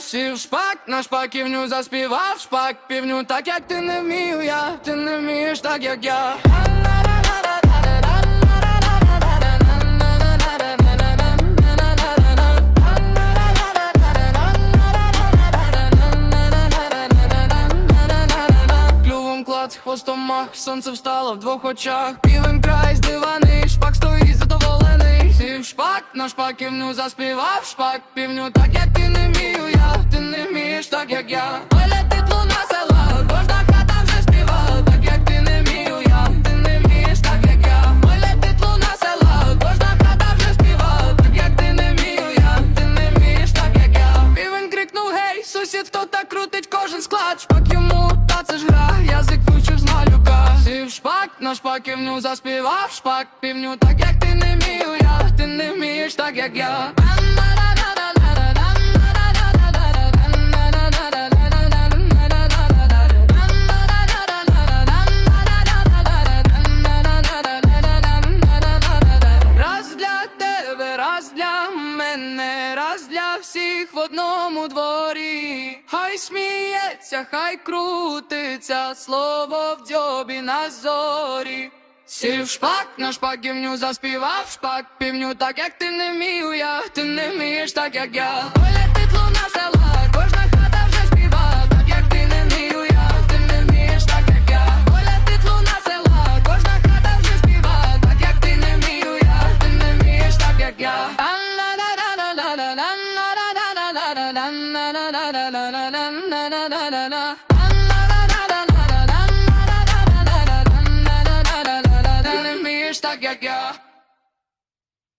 Сів шпак, на шпаківню заспівав шпак півню, так як ти не вмію я, ти не вмієш так, як я. Клювом клац, хвостом мах, сонце встало в двох очах. Півень край здиваний, шпак стоїть шпаківню заспівав шпак півню, так як ти не вмію я, ти не вмієш так, як я. Ой, летить луна села, кожна хата вже співа, так як ти не вмію я, ти не вмієш так, як я. Ой, летить луна села, кожна хата вже співа, так як ти не вмію я, ти не вмієш так, як я. Півень крикнув гей, сусід, хто так крутить кожен склад, шпак йому, та це ж гра, язик вивчив з малюка. Сів шпак, на шпаківню заспівав шпак півню, так як ти не як я. Раз для тебе, раз для мене, раз для всіх в одному дворі. Хай сміється, хай крутиться, слово в дзьобі на зорі. Сів шпак, на шпаківню заспівав шпак півню, так як ти не вмію я, ти не вмієш так, як я. Ой, летить луна села, кожна хата вже співа, так як ти не вмію я, ти не вмієш так, як я. Ой, летить луна села, кожна хата вже співа, так як ти не вмію я, ти не вмієш так, як я. Ти не вмієш так, як я.